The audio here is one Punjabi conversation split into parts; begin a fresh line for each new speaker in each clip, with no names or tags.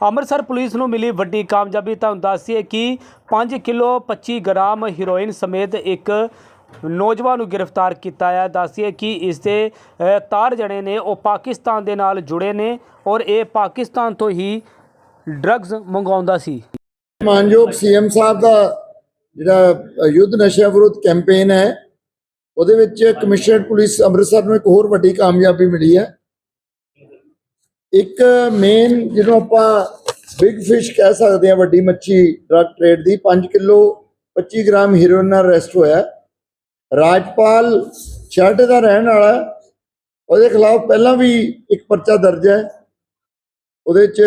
ਅੰਮ੍ਰਿਤਸਰ ਪੁਲਿਸ ਨੂੰ ਮਿਲੀ ਵੱਡੀ ਕਾਮਯਾਬੀ ਤੁਹਾਨੂੰ ਦੱਸੀਏ ਕਿ 5 ਕਿਲੋ 25 ਗ੍ਰਾਮ ਹੀਰੋਇਨ ਸਮੇਤ ਇੱਕ ਨੌਜਵਾਨ ਨੂੰ ਗ੍ਰਿਫਤਾਰ ਕੀਤਾ ਹੈ। ਦੱਸੀਏ ਕਿ ਇਸ ਦੇ ਤਾਰ ਜਣੇ ਨੇ, ਉਹ ਪਾਕਿਸਤਾਨ ਦੇ ਨਾਲ ਜੁੜੇ ਨੇ ਔਰ ਇਹ ਪਾਕਿਸਤਾਨ ਤੋਂ ਹੀ ਡਰੱਗਸ ਮੰਗਵਾਉਂਦਾ ਸੀ।
ਮਾਨਯੋਗ ਸੀਐਮ ਸਾਹਿਬ ਦਾ ਜਿਹੜਾ ਯੁੱਧ ਨਸ਼ਿਆਂ ਵਿਰੁੱਧ ਕੈਂਪੇਨ ਹੈ, ਉਹਦੇ ਵਿੱਚ ਕਮਿਸ਼ਨਰਡ ਪੁਲਿਸ ਅੰਮ੍ਰਿਤਸਰ ਨੂੰ ਇੱਕ ਹੋਰ ਵੱਡੀ ਕਾਮਯਾਬੀ ਮਿਲੀ ਹੈ। ਇੱਕ ਮੇਨ ਜਿਹਨੂੰ ਆਪਾਂ ਬਿਗ ਫਿਸ਼ ਕਹਿ ਸਕਦੇ ਹਾਂ, ਵੱਡੀ ਮੱਛੀ ਡਰੱਗ ਟ੍ਰੇਡ ਦੀ 5 ਕਿਲੋ 25 ਗ੍ਰਾਮ ਹੀਰੋਇਨ ਨਾਲ ਅਰੈਸਟ ਹੋਇਆ ਰਾਜਪਾਲ ਛੱਡ ਦਾ ਰਹਿਣ ਵਾਲਾ ਉਹਦੇ ਖਿਲਾਫ ਪਹਿਲਾਂ ਵੀ ਇੱਕ ਪਰਚਾ ਦਰਜ ਹੈ। ਉਹਦੇ ਚ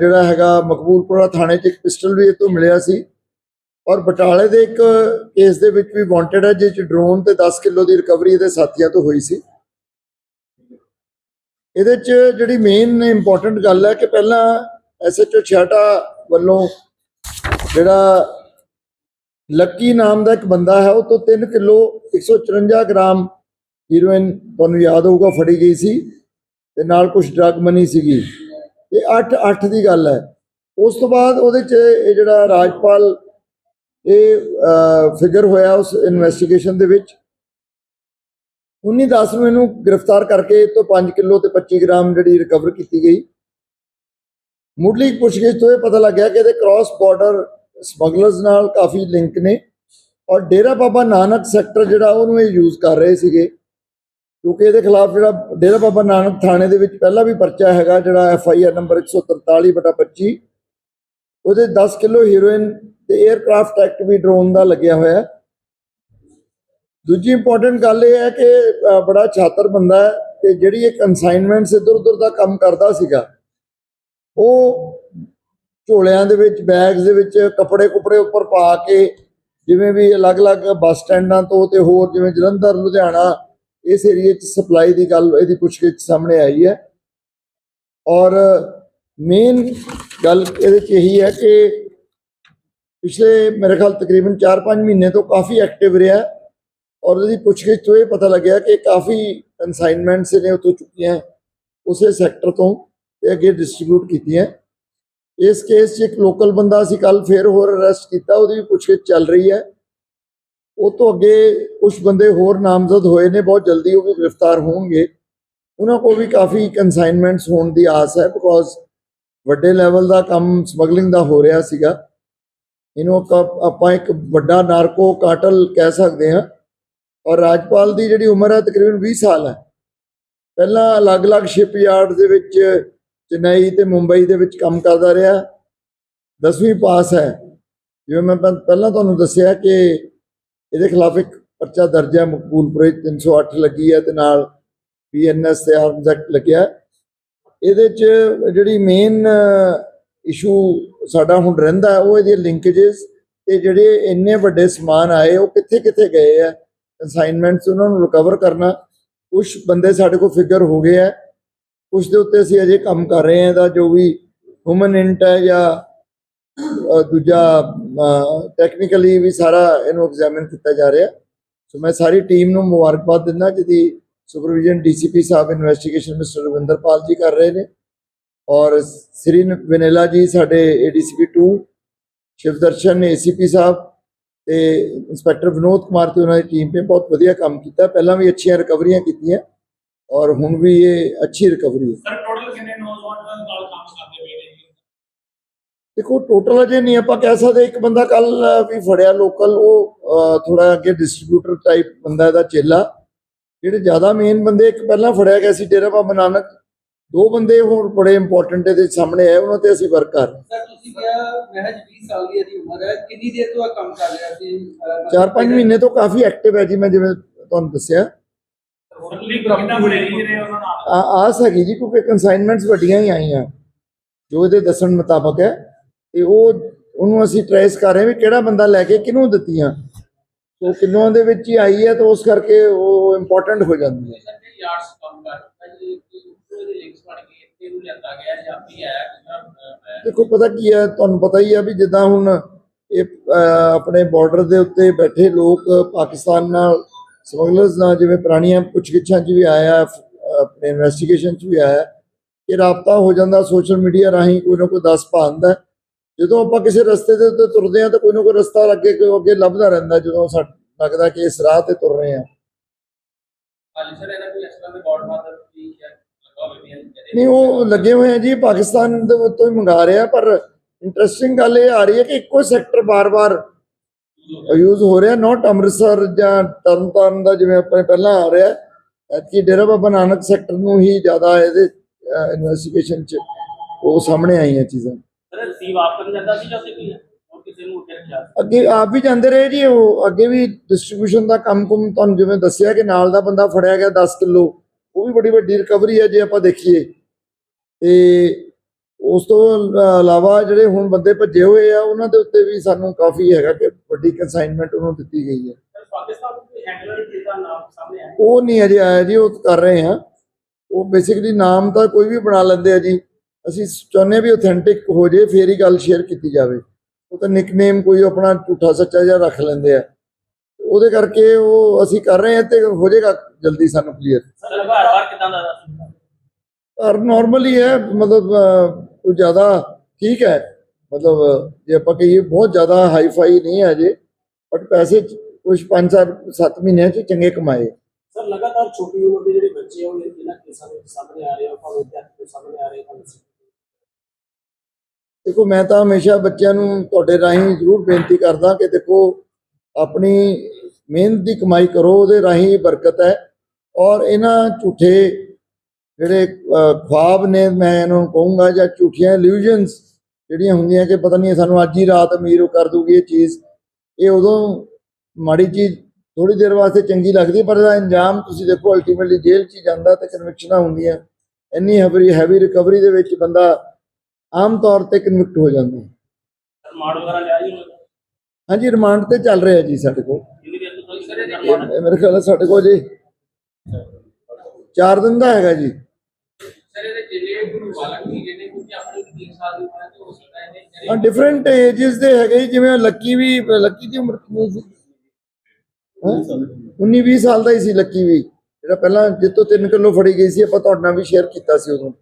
ਜਿਹੜਾ ਹੈਗਾ ਮਕਬੂਲਪੁਰਾ ਥਾਣੇ 'ਚ ਇੱਕ ਪਿਸਟਲ ਵੀ ਇਹ ਤੋਂ ਮਿਲਿਆ ਸੀ। ਔਰ ਬਟਾਲੇ ਦੇ ਇੱਕ ਕੇਸ ਦੇ ਵਿੱਚ ਵੀ ਵਾਂਟਡ ਹੈ ਜਿਸ 'ਚ ਡਰੋਨ ਤੇ 10 ਕਿਲੋ ਦੀ ਰਿਕਵਰੀ ਇਹਦੇ ਸਾਥੀਆਂ ਤੋਂ ਹੋਈ ਸੀ। ਇਹਦੇ 'ਚ ਜਿਹੜੀ ਮੇਨ ਇੰਪੋਰਟੈਂਟ ਗੱਲ ਹੈ ਕਿ ਪਹਿਲਾਂ ਐਸਐਚਓ ਛਾਟਾ ਵੱਲੋਂ ਜਿਹੜਾ ਲੱਕੀ ਨਾਮ ਦਾ ਇੱਕ ਬੰਦਾ ਹੈ, ਉਹ ਤੋਂ 3 ਕਿਲੋ 154 ਗ੍ਰਾਮ ਹੀਰੋਇਨ ਤੁਹਾਨੂੰ ਯਾਦ ਹੋਊਗਾ, ਫੜੀ ਗਈ ਸੀ ਤੇ ਨਾਲ ਕੁਝ ਡਰਗ ਮਨੀ ਸੀਗੀ। ਇਹ 8 8 ਦੀ ਗੱਲ ਹੈ। ਉਸ ਤੋਂ ਬਾਅਦ ਉਹਦੇ 'ਚ ਇਹ ਜਿਹੜਾ ਰਾਜਪਾਲ ਇਹ ਫਿਗਰ ਹੋਇਆ ਉਸ ਇਨਵੈਸਟੀਗੇਸ਼ਨ ਦੇ ਵਿੱਚ। 19 10 ਨੂੰ ਇਹਨੂੰ ਗ੍ਰਿਫਤਾਰ ਕਰਕੇ ਇਹ ਤੋਂ 5 ਕਿਲੋ ਤੇ 25 ਗ੍ਰਾਮ ਜਿਹੜੀ ਰਿਕਵਰ ਕੀਤੀ ਗਈ। ਮੁੱਢਲੀ ਪੁੱਛਗਿੱਛ ਤੋਂ ਇਹ ਪਤਾ ਲੱਗਿਆ ਕਿ ਇਹਦੇ ਕ੍ਰਾਸ ਬਾਰਡਰ ਸਮਗਲਰਸ ਨਾਲ ਕਾਫੀ ਲਿੰਕ ਨੇ। ਔਰ ਡੇਰਾ ਬਾਬਾ ਨਾਨਕ ਸੈਕਟਰ ਜਿਹੜਾ ਉਹਨੂੰ ਇਹ ਯੂਜ਼ ਕਰ ਰਹੇ ਸੀਗੇ। ਕਿਉਂਕਿ ਇਹਦੇ ਖਿਲਾਫ ਜਿਹੜਾ ਡੇਰਾ ਬਾਬਾ ਨਾਨਕ ਥਾਣੇ ਦੇ ਵਿੱਚ ਪਹਿਲਾਂ ਵੀ ਪਰਚਾ ਹੈਗਾ ਜਿਹੜਾ ਐਫ ਆਈ ਆਰ ਨੰਬਰ 143/25 ਉਹਦੇ 10 ਕਿਲੋ ਹੀਰੋਇਨ ਤੇ 에ਅਰਕ੍ਰਾਫਟ ਐਕਟ ਵੀ ਡਰੋਨ ਦਾ ਲੱਗਿਆ ਹੋਇਆ ਹੈ। ਦੂਜੀ ਇੰਪੋਰਟੈਂਟ ਗੱਲ ਇਹ ਹੈ ਕਿ ਬੜਾ ਛਾਤਰ ਬੰਦਾ ਹੈ ਤੇ ਜਿਹੜੀ ਇਹ ਕਨਸਾਈਨਮੈਂਟਸ ਇੱਧਰ ਉੱਧਰ ਦਾ ਕੰਮ ਕਰਦਾ ਸੀਗਾ, ਉਹ ਝੋਲਿਆਂ ਦੇ ਵਿੱਚ ਬੈਗਸ ਦੇ ਵਿੱਚ, ਕੱਪੜੇ ਕੁਪੜੇ ਉੱਪਰ ਪਾ ਕੇ, ਜਿਵੇਂ ਵੀ ਅਲੱਗ-ਅਲੱਗ ਬੱਸ ਸਟੈਂਡਾਂ ਤੋਂ ਤੇ ਹੋਰ, ਜਿਵੇਂ ਜਲੰਧਰ, ਲੁਧਿਆਣਾ, ਇਸ ਏਰੀਏ 'ਚ ਸਪਲਾਈ ਦੀ ਗੱਲ, ਇਹਦੀ ਪੁੱਛਗਿੱਛ ਸਾਹਮਣੇ ਆਈ ਹੈ। ਔਰ ਮੇਨ ਗੱਲ ਇਹਦੇ 'ਚ ਇਹੀ ਹੈ ਕਿ ਪਿਛਲੇ ਮੇਰੇ ਖਿਆਲ ਤਕਰੀਬਨ 4-5 ਮਹੀਨੇ ਤੋਂ ਕਾਫੀ ਐਕਟਿਵ ਰਿਹਾ ਔਰ ਉਹਦੀ ਪੁੱਛਗਿੱਛ ਤੋਂ ਇਹ ਪਤਾ ਲੱਗਿਆ ਕਿ ਕਾਫੀ ਕਨਸਾਈਨਮੈਂਟਸ ਨੇ ਉਤੋਂ ਚੁੱਕੀਆਂ ਉਸੇ ਸੈਕਟਰ ਤੋਂ ਤੇ ਅੱਗੇ ਡਿਸਟ੍ਰੀਬਿਊਟ ਕੀਤੀਆਂ ਇਸ ਕੇਸ 'ਚ ਇੱਕ ਲੋਕਲ ਬੰਦਾ ਸੀ ਕੱਲ ਫੇਰ ਹੋਰ ਅਰੈਸਟ ਕੀਤਾ, ਉਹਦੀ ਵੀ ਪੁੱਛਗਿੱਛ ਚੱਲ ਰਹੀ ਹੈ। ਉਹ ਤੋਂ ਅੱਗੇ ਕੁਝ ਬੰਦੇ ਹੋਰ ਨਾਮਜ਼ਦ ਹੋਏ ਨੇ, ਬਹੁਤ ਜਲਦੀ ਉਹ ਵੀ ਗ੍ਰਿਫਤਾਰ ਹੋਣਗੇ। ਉਹਨਾਂ ਕੋਲ ਵੀ ਕਾਫੀ ਕਨਸਾਈਨਮੈਂਟਸ ਹੋਣ ਦੀ ਆਸ ਹੈ ਬਿਕੋਜ਼ ਵੱਡੇ ਲੈਵਲ ਦਾ ਕੰਮ ਸਮਗਲਿੰਗ ਦਾ ਹੋ ਰਿਹਾ ਸੀਗਾ। ਇਹਨੂੰ ਆਪਾਂ- ਆਪਾਂ ਇੱਕ ਵੱਡਾ ਨਾਰਕੋ ਕਾਟਲ ਕਹਿ ਸਕਦੇ ਹਾਂ। ਔਰ ਰਾਜਪਾਲ ਦੀ ਜਿਹੜੀ ਉਮਰ ਹੈ ਤਕਰੀਬਨ 20 ਸਾਲ ਹੈ। ਪਹਿਲਾਂ ਅਲੱਗ-ਅਲੱਗ ਸ਼ਿਪਯਾਰਡ ਦੇ ਵਿੱਚ ਚੇਨਈ ਤੇ ਮੁੰਬਈ ਦੇ ਵਿੱਚ ਕੰਮ ਕਰਦਾ ਰਿਹਾ। 10ਵੀਂ ਪਾਸ ਹੈ। ਜਿਵੇਂ ਮੈਂ ਪਹਿਲਾਂ ਤੁਹਾਨੂੰ ਦੱਸਿਆ ਕਿ ਇਹਦੇ ਖਿਲਾਫ ਇੱਕ ਪਰਚਾ ਦਰਜ ਹੈ। ਮਕਬੂਲਪੁਰੇ 'ਚ 308 ਲੱਗੀ ਹੈ ਤੇ ਨਾਲ ਪੀਐਨਐਸ ਤੇ ਆਰਮਸ ਐਕਟ ਲੱਗਿਆ। ਇਹਦੇ 'ਚ ਜਿਹੜੀ ਮੇਨ ਇਸ਼ੂ ਸਾਡਾ ਹੁਣ ਰਹਿੰਦਾ ਉਹ ਇਹਦੀਆਂ ਲਿੰਕੇजेस ਤੇ ਜਿਹੜੇ ਇੰਨੇ ਵੱਡੇ ਸਮਾਨ ਆਏ, ਉਹ ਕਿੱਥੇ ਕਿੱਥੇ ਗਏ ਆ? ਅਸਾਈਨਮੈਂਟਸ ਉਹਨਾਂ ਨੂੰ ਰਿਕਵਰ ਕਰਨਾ ਕੁਝ ਬੰਦੇ ਸਾਡੇ ਕੋਲ ਫਿਗਰ ਹੋ ਗਏ ਆ। ਕੁਝ ਦੇ ਉੱਤੇ ਅਸੀਂ ਅਜੇ ਕੰਮ ਕਰ ਰਹੇ ਹਾਂ, ਇਹਦਾ ਜੋ ਵੀ ਹਿਊਮਨ ਇੰਟ ਹੈ ਜਾਂ ਦੂਜਾ ਟੈਕਨੀਕਲੀ ਵੀ ਸਾਰਾ ਇਹਨੂੰ ਐਗਜ਼ਾਮਿਨ ਕੀਤਾ ਜਾ ਰਿਹਾ। ਸੋ ਮੈਂ ਸਾਰੀ ਟੀਮ ਨੂੰ ਮੁਬਾਰਕਬਾਦ ਦਿੰਦਾ, ਜਿਹਦੀ ਸੁਪਰਵਿਜ਼ਨ ਡੀਸੀਪੀ ਸਾਹਿਬ ਇਨਵੈਸਟੀਗੇਸ਼ਨ ਮਿਸਟਰ ਰਵਿੰਦਰਪਾਲ ਜੀ ਕਰ ਰਹੇ ਨੇ। ਔਰ ਸ੍ਰੀ ਵਿਨੇਲਾ ਜੀ ਸਾਡੇ ਏਡੀਸੀਪੀ 2 ਸ਼ਿਵਦਰਸ਼ਨ ਏਸੀਪੀ ਸਾਹਿਬ ਤੇ ਇੰਸਪੈਕਟਰ ਵਿਨੋਦ ਕੁਮਾਰ ਤੇ ਉਹਨਾਂ ਦੀ ਟੀਮ ਨੇ ਬਹੁਤ ਵਧੀਆ ਕੰਮ ਕੀਤਾ। ਪਹਿਲਾਂ ਵੀ ਅੱਛੀਆਂ ਰਿਕਵਰੀਆਂ ਕੀਤੀਆਂ ਔਰ ਹੁਣ ਵੀ ਇਹ ਅੱਛੀ ਰਿਕਵਰੀ ਹੈ।
ਸਰ ਟੋਟਲ ਕਿੰਨੇ ਨੌਜਵਾਨ ਨਾਲ ਕੰਮ ਕਰਦੇ ਪਏ ਨੇ
ਦੇਖੋ ਟੋਟਲ ਅਜੇ ਨਹੀਂ ਆਪਾਂ ਕਹਿ ਸਕਦੇ। ਇੱਕ ਬੰਦਾ ਕੱਲ ਵੀ ਫੜਿਆ ਲੋਕਲ ਉਹ ਥੋੜਾ ਅੱਗੇ ਡਿਸਟ੍ਰੀਬਿਊਟਰ ਟਾਈਪ ਬੰਦਾ ਇਹਦਾ ਚੇਲਾ। ਜਿਹੜੇ ਜ਼ਿਆਦਾ ਮੇਨ ਬੰਦੇ ਇੱਕ ਪਹਿਲਾਂ ਫੜਿਆ ਗਿਆ ਸੀ ਡੇਰਾ ਬਾਬਾ ਨਾਨਕ ਦੋ ਬੰਦੇ ਹੋਰ ਬੜੇ ਇੰਪੋਰਟੈਂਟ ਇਹਦੇ ਸਾਹਮਣੇ ਆਏ ਉਹਨਾਂ ਤੇ ਅਸੀਂ ਵਰਕ ਕਰ ਰਹੇ
ਸਰ ਤੁਸੀਂ ਕਿਹਾ ਮਹਿਜ 20 ਸਾਲ ਦੀ ਇਹਦੀ ਉਮਰ ਹੈ ਕਿੰਨੀ ਦੇਰ ਤੋਂ ਇਹ ਕੰਮ ਕਰ ਰਿਹਾ ਸੀ?
ਚਾਰ ਪੰਜ ਮਹੀਨੇ ਤੋਂ ਕਾਫੀ ਐਕਟਿਵ ਹੈ ਜੀ ਮੈਂ ਜਿਵੇਂ ਤੁਹਾਨੂੰ ਦੱਸਿਆ।
ਹੋਰਲੀ ਕਿੰਨਾ ਬਣੇ ਜੀ ਨੇ ਉਹਨਾਂ ਨਾਲ?
ਆ- ਆਸ ਹੈਗੀ ਜੀ ਕਿਉਂਕਿ ਕਨਸਾਈਨਮੈਂਟਸ ਵੱਡੀਆਂ ਹੀ ਆਈਆਂ। ਜੋ ਇਹਦੇ ਦੱਸਣ ਮੁਤਾਬਕ ਹੈ ਤੇ ਉਹ ਉਹਨੂੰ ਅਸੀਂ ਟ੍ਰੇਸ ਕਰ ਰਹੇ ਹਾਂ ਵੀ ਕਿਹੜਾ ਬੰਦਾ ਲੈ ਕੇ ਕਿਹਨੂੰ ਦਿੱਤੀਆਂ। ਉਹ ਕਿੰਨੋਂ ਦੇ ਵਿੱਚ ਹੀ ਆਈ ਹੈ ਤਾਂ ਉਸ ਕਰਕੇ ਉਹ ਇੰਪੋਰਟੈਂਟ ਹੋ ਜਾਂਦੀ ਹੈ।
ਸਰ ਜੇ ਯਾਰਡਸ ਕੰਮ ਕਰ ਰਿਹਾ ਜੀ ਉਹਦੇ ਲਿੰਕਸ ਬਣ ਕੇ ਇੱਥੇ ਨੂੰ ਲਿਆਂਦਾ ਗਿਆ ਜਾਂ ਵੀ ਆਇਆ ਕਿੰਨਾ
ਦੇਖੋ ਪਤਾ ਕੀ ਹੈ ਤੁਹਾਨੂੰ ਪਤਾ ਹੀ ਹੈ ਵੀ ਜਿੱਦਾਂ ਹੁਣ ਇਹ ਆਪਣੇ ਬਾਰਡਰ ਦੇ ਉੱਤੇ ਬੈਠੇ ਲੋਕ ਪਾਕਿਸਤਾਨ ਨਾਲ ਸਮਗਲਰਸ ਨਾਲ ਜਿਵੇਂ ਪੁਰਾਣੀਆਂ ਪੁੱਛਗਿੱਛਾਂ 'ਚ ਵੀ ਆਇਆ ਆਪਣੇ ਇਨਵੈਸਟੀਗੇਸ਼ਨ 'ਚ ਵੀ ਆਇਆ ਕਿ ਰਾਬਤਾ ਹੋ ਜਾਂਦਾ ਸੋਸ਼ਲ ਮੀਡੀਆ ਰਾਹੀਂ ਕੋਈ ਨਾ ਕੋਈ ਦੱਸ ਪਾਉਂਦਾ। ਜਦੋਂ ਆਪਾਂ ਕਿਸੇ ਰਸਤੇ ਦੇ ਉੱਤੇ ਤੁਰਦੇ ਹਾਂ ਤਾਂ ਕੋਈ ਨਾ ਕੋਈ ਰਸਤਾ ਅੱਗੇ ਕੋਈ ਅੱਗੇ ਲੱਭਦਾ ਰਹਿੰਦਾ ਜਦੋਂ ਲੱਗਦਾ ਕਿ ਇਸ ਰਾਹ ਤੇ ਤੁਰ ਰਹੇ ਹਾਂ
ਹਾਲੀ ਸਰ ਇਹਦਾ ਕੋਈ ਇਸ ਤਰ੍ਹਾਂ ਦੇ ਲਗਾ ਹੈ
ਨਹੀਂ ਉਹ ਲੱਗੇ ਹੋਏ ਆ ਜੀ ਪਾਕਿਸਤਾਨ ਦੇ ਉੱਤੋਂ ਹੀ ਮੰਗਾ ਰਿਹਾ ਪਰ ਇੰਟਰਸਟਿੰਗ ਗੱਲ ਇਹ ਆ ਰਹੀ ਹੈ ਕਿ ਇੱਕੋ ਸੈਕਟਰ ਬਾਰ-ਬਾਰ ਯੂਜ਼ ਹੋ ਰਿਹਾ ਨਾਟ ਅੰਮ੍ਰਿਤਸਰ ਜਾਂ ਤਰਨਤਾਰਨ ਦਾ ਜਿਵੇਂ ਆਪਣੇ ਪਹਿਲਾਂ ਆ ਰਿਹਾ ਐਤਕੀ ਡੇਰਾ ਬਾਬਾ ਨਾਨਕ ਸੈਕਟਰ ਨੂੰ ਹੀ ਜ਼ਿਆਦਾ ਇਹਦੇ ਇਨਵੈਸਟੀਗੇਸ਼ਨ 'ਚ ਉਹ ਸਾਹਮਣੇ ਆਈਆਂ ਚੀਜ਼ਾਂ।
ਸਰ ਆਪ ਜਾਂਦਾ ਸੀ ਜਾਂ
ਅੱਗੇ ਆਪ ਵੀ ਜਾਂਦੇ ਰਹੇ ਜੀ ਉਹ ਅੱਗੇ ਵੀ ਡਿਸਟ੍ਰੀਬਿਊਸ਼ਨ ਦਾ ਕੰਮ ਕੁਮ ਤੁਹਾਨੂੰ ਜਿਵੇਂ ਦੱਸਿਆ ਕਿ ਨਾਲ ਦਾ ਬੰਦਾ ਫੜਿਆ ਗਿਆ 10 ਕਿਲੋ ਉਹ ਵੀ ਬੜੀ ਵੱਡੀ ਰਿਕਵਰੀ ਹੈ ਜੇ ਆਪਾਂ ਦੇਖੀਏ। ਤੇ ਉਸ ਤੋਂ ਇਲਾਵਾ ਜਿਹੜੇ ਹੁਣ ਬੰਦੇ ਭੱਜੇ ਹੋਏ ਆ ਉਹਨਾਂ ਦੇ ਉੱਤੇ ਵੀ ਸਾਨੂੰ ਕਾਫੀ ਹੈਗਾ ਕਿ ਵੱਡੀ ਕੰਸਾਈਨਮੈਂਟ ਉਹਨੂੰ ਦਿੱਤੀ ਗਈ ਹੈ। ਉਹ ਨਹੀਂ ਅਜੇ ਆਇਆ ਜੀ ਉਹ ਕਰ ਰਹੇ ਆ। ਉਹ ਬੇਸਿਕਲੀ ਨਾਮ ਤਾਂ ਕੋਈ ਵੀ ਬਣਾ ਲੈਂਦੇ ਆ ਜੀ। ਅਸੀਂ ਚਾਹੁੰਦੇ ਵੀ ਆਥੈਂਟਿਕ ਹੋ ਜੇ ਫੇਰ ਹੀ ਗੱਲ ਸ਼ੇਅਰ ਕੀਤੀ ਜਾਵੇ। ਉਹ ਤਾਂ ਨਿਕਨੇਮ ਕੋਈ ਆਪਣਾ ਝੂਠਾ ਸੱਚਾ ਜਿਹਾ ਰੱਖ ਲੈਂਦੇ ਆ। ਉਹਦੇ ਕਰਕੇ ਉਹ ਅਸੀਂ ਕਰ ਰਹੇ ਹਾਂ ਤੇ ਹੋ ਜਾਏਗਾ ਜਲਦੀ ਸਾਨੂੰ ਕਲੀਅਰ
ਸਰ ਘਰ-ਬਾਰ ਕਿਦਾਂ ਦਾ
ਔਰ ਨਾਰਮਲੀ ਹੈ ਮਤਲਬ ਕੋਈ ਜ਼ਿਆਦਾ ਠੀਕ ਹੈ। ਮਤਲਬ ਜੇ ਆਪਾਂ ਕਹੀਏ ਬਹੁਤ ਜ਼ਿਆਦਾ ਹਾਈ ਫਾਈ ਨਹੀਂ ਹੈ ਅਜੇ ਬਟ ਪੈਸੇ ਕੁਝ 5 7 ਮਹੀਨਿਆਂ ਚ ਚੰਗੇ ਕਮਾਏ।
ਸਰ ਲਗਾਤਾਰ ਛੋਟੀ ਉਮਰ ਦੇ ਜਿਹੜੇ ਬੱਚੇ ਆ ਉਹ ਇਹਨਾਂ ਕੇਸਾਂ ਵਿੱਚ ਸਾਹਮਣੇ ਆ ਰਹੇ ਆ ਭਾਵੇਂ ਵਿਦਿਆਰਥੀ ਦੇ ਸਾਹਮਣੇ ਆ ਰਹੇ ਆ ਭਾਵੇਂ
ਦੇਖੋ ਮੈਂ ਤਾਂ ਹਮੇਸ਼ਾ ਬੱਚਿਆਂ ਨੂੰ ਤੁਹਾਡੇ ਰਾਹੀਂ ਜ਼ਰੂਰ ਬੇਨਤੀ ਕਰਦਾ ਕਿ ਦੇਖੋ ਆਪਣੀ ਮਿਹਨਤ ਦੀ ਕਮਾਈ ਕਰੋ ਉਹਦੇ ਰਾਹੀਂ ਬਰਕਤ ਹੈ। ਔਰ ਇਹਨਾਂ ਝੂਠੇ ਜਿਹੜੇ ਖੁਆਬ ਨੇ ਮੈਂ ਇਹਨਾਂ ਨੂੰ ਕਹੂੰਗਾ ਜਾਂ ਝੂਠੀਆਂ ਇਲੂਜਨਸ ਜਿਹੜੀਆਂ ਹੁੰਦੀਆਂ ਕਿ ਪਤਾ ਨਹੀਂ ਸਾਨੂੰ ਅੱਜ ਹੀ ਰਾਤ ਅਮੀਰ ਉਹ ਕਰ ਦੂਗੀ ਇਹ ਚੀਜ਼। ਇਹ ਉਦੋਂ ਮਾੜੀ ਚੀਜ਼ ਥੋੜੀ ਦੇਰ ਵਾਸਤੇ ਚੰਗੀ ਲੱਗਦੀ ਪਰ ਇਹਦਾ ਅੰਜਾਮ ਤੁਸੀਂ ਦੇਖੋ ਅਲਟੀਮੇਟਲੀ ਜੇਲ੍ਹ 'ਚ ਹੀ ਜਾਂਦਾ ਤੇ ਕਨਵਿਕਸ਼ਨਾਂ ਹੁੰਦੀਆਂ। ਇੰਨੀ ਹੈਵੀ ਹੈਵੀ ਰਿਕਵਰੀ ਦੇ ਵਿੱਚ ਬੰਦਾ ਆਮ ਤੌਰ ਤੇ ਕਨਵਿਕਟ ਹੋ ਜਾਂਦਾ। ਹੈ।
ਸਰ ਮਾਡ ਵਗੈਰਾ ਲਿਆ ਜੀ ਉਹਨਾਂ
ਹਾਂਜੀ ਰਿਮਾਂਡ ਤੇ ਚੱਲ ਰਿਹਾ ਜੀ ਸਾਡੇ ਕੋਲ। ਇਹ ਮੇਰੇ ਖਿਆਲ ਨਾਲ ਸਾਡੇ ਕੋਲ ਜੀ। 4 ਦਿਨ ਦਾ ਹੈਗਾ ਜੀ।
ਸਰ ਇਹਦੇ ਜਿਹੜੇ ਕੋਈ ਬਾਲਕ ਸੀ ਜਿਹਨੇ ਕੋਈ ਆਪਣੇ 3 ਸਾਲ ਦੀ ਉਮਰ ਹੈ
ਡਿਫਰੈਂਟ ਏਜਸ ਦੇ ਹੈਗੇ ਜਿਵੇਂ ਲੱਕੀ ਵੀ ਲੱਕੀ ਦੀ ਉਮਰ ਕਿੰਨੀ ਸੀ? 19 20 ਸਾਲ ਦਾ ਹੀ ਸੀ ਲੱਕੀ ਵੀ ਜਿਹੜਾ ਪਹਿਲਾਂ ਜਿੱਤੋਂ 3 ਕਿਲੋ ਫੜੀ ਗਈ ਸੀ ਆਪਾਂ ਤੁਹਾਡੇ ਨਾਲ ਵੀ ਸ਼ੇਅਰ ਕੀਤਾ ਸੀ ਉਦੋਂ।